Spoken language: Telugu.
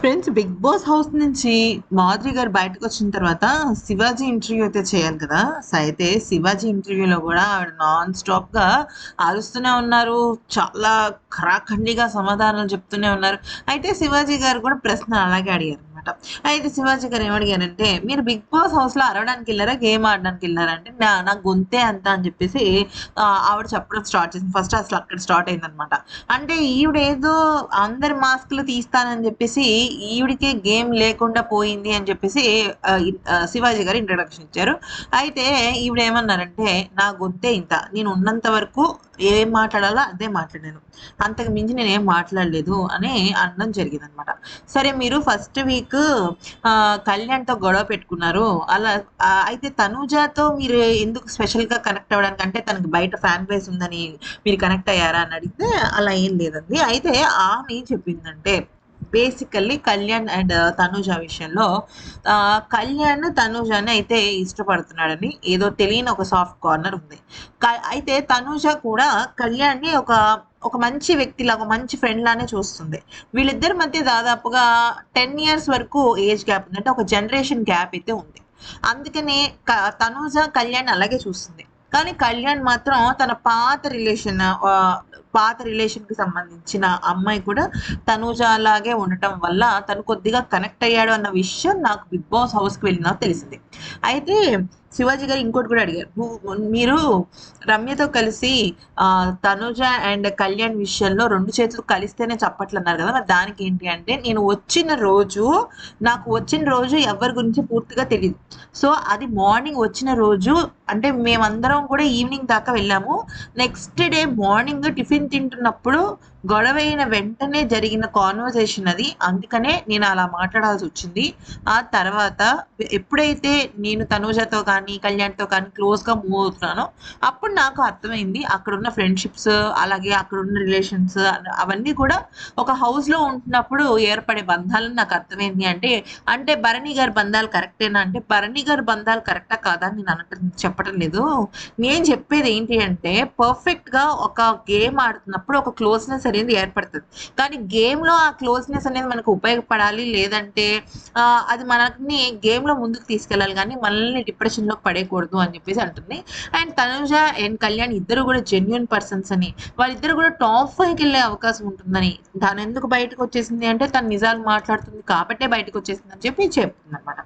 ఫ్రెండ్స్ బిగ్ బాస్ హౌస్ నుంచి మాధురి గారు బయటకు వచ్చిన తర్వాత శివాజీ ఇంటర్వ్యూ అయితే చేయాలి కదా. అయితే శివాజీ ఇంటర్వ్యూలో కూడా ఆవిడ నాన్ స్టాప్గా అరుస్తూనే ఉన్నారు. చాలా ఖరాఖండిగా సమాధానాలు చెప్తూనే ఉన్నారు. అయితే శివాజీ గారు కూడా ప్రశ్న అలాగే అడిగారు. అనమాట. అయితే శివాజీ గారు ఏమడిగారంటే మీరు బిగ్ బాస్ హౌస్లో అరవడానికి వెళ్ళారా? గేమ్ ఆడడానికి వెళ్ళారా? అంటే నా నా గొంతే అంత అని చెప్పేసి ఆవిడ చెప్పడం స్టార్ట్ చేసింది. ఫస్ట్ అసలు అక్కడ స్టార్ట్ అయిందనమాట. అంటే ఈవిడ ఏదో అందరి మాస్క్లు తీస్తానని చెప్పేసి ఈవిడికే గేమ్ లేకుండా పోయింది అని చెప్పేసి శివాజీ గారు ఇంట్రడక్షన్ ఇచ్చారు. అయితే ఈవిడ ఏమన్నారంటే నా గొంతే ఇంత. నేను ఉన్నంత వరకు ఏం మాట్లాడాలో అదే మాట్లాడాను. అంతకు మించి నేను ఏం మాట్లాడలేదు అని అనడం జరిగింది అనమాట సరే మీరు ఫస్ట్ వీక్ కళ్యాణ్తో గొడవ పెట్టుకున్నారు. అలా అయితే తనుజాతో మీరు ఎందుకు స్పెషల్గా కనెక్ట్ అవ్వడానికి అంటే తనకి బయట ఫ్యాన్ బేస్ ఉందని మీరు కనెక్ట్ అయ్యారా అని అడిగితే అలా ఏం లేదండి. అయితే ఆమె చెప్పిందంటే బేసికల్లీ కళ్యాణ్ అండ్ తనుజ విషయంలో కళ్యాణ్ తనుజని అయితే ఇష్టపడుతున్నాడని ఏదో తెలియని ఒక సాఫ్ట్ కార్నర్ ఉంది. క- అయితే తనుజ కూడా కళ్యాణ్ని ఒక ఒక మంచి వ్యక్తిలా ఒక మంచి ఫ్రెండ్ లానే చూస్తుంది. వీళ్ళిద్దరి మధ్య దాదాపుగా టెన్ ఇయర్స్ వరకు ఏజ్ గ్యాప్ ఉంది అంటే ఒక జనరేషన్ గ్యాప్ అయితే ఉంది. అందుకనే క- తనూజ కళ్యాణ్ అలాగే చూస్తుంది. కానీ కళ్యాణ్ మాత్రం తన పాత రిలేషన్ పాత రిలేషన్కి సంబంధించిన అమ్మాయి కూడా తనూజ అలాగే ఉండటం వల్ల తను కొద్దిగా కనెక్ట్ అయ్యాడు అన్న విషయం నాకు బిగ్ బాస్ హౌస్కి వెళ్ళినా తెలిసింది. అయితే శివాజీ గారు ఇంకోటి కూడా అడిగారు. మీరు రమ్యతో కలిసి తనుజ అండ్ కళ్యాణ్ విషయంలో రెండు చేతులు కలిస్తేనే చప్పట్లు అన్నారు కదా మరి దానికి ఏంటి అంటే నేను వచ్చిన రోజు నాకు వచ్చిన రోజు ఎవరి గురించి పూర్తిగా తెలియదు సో అది మార్నింగ్ వచ్చిన రోజు అంటే మేమందరం కూడా ఈవినింగ్ దాకా వెళ్ళాము. నెక్స్ట్ డే మార్నింగ్ టిఫిన్ తింటున్నప్పుడు గొడవ అయిన వెంటనే జరిగిన కాన్వర్సేషన్ అది. అందుకనే నేను అలా మాట్లాడాల్సి వచ్చింది. ఆ తర్వాత ఎప్పుడైతే నేను తనూజతో కానీ కళ్యాణ్తో కానీ క్లోజ్గా మూవ్ అవుతున్నానో అప్పుడు నాకు అర్థమైంది అక్కడున్న ఫ్రెండ్షిప్స్ అలాగే అక్కడున్న రిలేషన్స్ అవన్నీ కూడా ఒక హౌస్లో లో ఉంటున్నప్పుడు ఏర్పడే బంధాలను నాకు అర్థమైంది అంటే అంటే భరణి గారి బంధాలు కరెక్టేనా అంటే భరణి గారి బంధాలు కరెక్టా కాదా అని నేను అనటం చెప్పటం లేదు. నేను చెప్పేది ఏంటి అంటే పర్ఫెక్ట్గా ఒక గేమ్ ఆడుతున్నప్పుడు ఒక క్లోజ్నెస్ అనేది ఏర్పడుతుంది. కానీ గేమ్లో లో ఆ క్లోజ్నెస్ అనేది మనకు ఉపయోగపడాలి లేదంటే అది మనల్ని గేమ్లో లో ముందుకు తీసుకెళ్ళాలి కానీ మనల్ని డిప్రెషన్లో పడేయకూడదు అని చెప్పేసి అంటుంది. అండ్ తనుజ అండ్ కళ్యాణ్ ఇద్దరు కూడా జెన్యున్ పర్సన్స్ అని. వాళ్ళిద్దరు కూడా టాప్ ఫైవ్కి వెళ్ళే అవకాశం ఉంటుందని. తను ఎందుకు బయటకు వచ్చేసింది అంటే తను నిజాలు మాట్లాడుతుంది కాబట్టే బయటకు వచ్చేసింది అని చెప్పి చెప్తుంది అనమాట